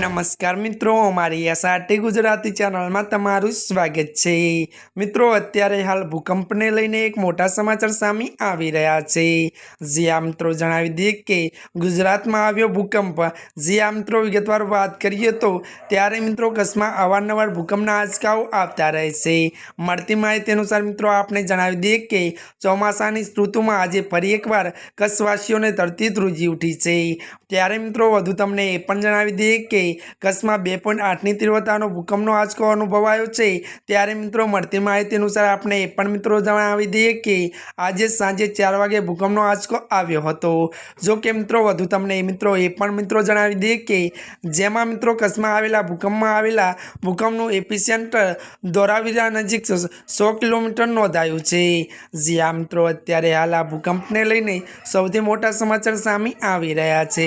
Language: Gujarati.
નમસ્કાર મિત્રો અમારી એસઆરટી ગુજરાતી ચેનલમાં તમારું સ્વાગત છે. મિત્રો, અત્યારે હાલ ભૂકંપને લઈને એક મોટા સમાચાર સામે આવી રહ્યા છે. જ્યાં મિત્રો, જણાવી દઈએ કે ગુજરાતમાં આવ્યો ભૂકંપ. જ્યાં મિત્રો, વિગતવાર વાત કરીએ તો ત્યારે મિત્રો કચ્છમાં અવારનવાર ભૂકંપના આંચકાઓ આવતા રહે છે. મળતી માહિતી અનુસાર મિત્રો આપણે જણાવી દઈએ કે ચોમાસાની ઋતુમાં આજે ફરી એકવાર કચ્છવાસીઓને ધરતી ધ્રુજી ઉઠી છે. ત્યારે મિત્રો, વધુ તમને એ પણ જણાવી દઈએ કે કચ્છમાં બે પોઈન્ટ આઠની તીવ્રતાનો ભૂકંપનો આંચકો અનુભવાયો છે. ત્યારે મિત્રો, મળતી માહિતી અનુસાર આપણે એ પણ મિત્રો જણાવી દઈએ કે આજે સાંજે ચાર વાગે ભૂકંપનો આંચકો આવ્યો હતો. જો કે મિત્રો, વધુ તમને મિત્રો, એ પણ મિત્રો જણાવી દઈએ કે જેમાં મિત્રો કચ્છમાં આવેલા, ભૂકંપમાં આવેલા ભૂકંપનું એપિસેન્ટર દોરાવીરા નજીક સો કિલોમીટર નોંધાયું છે. જ્યાં મિત્રો, અત્યારે હાલ આ ભૂકંપને લઈને સૌથી મોટા સમાચાર સામે આવી રહ્યા છે.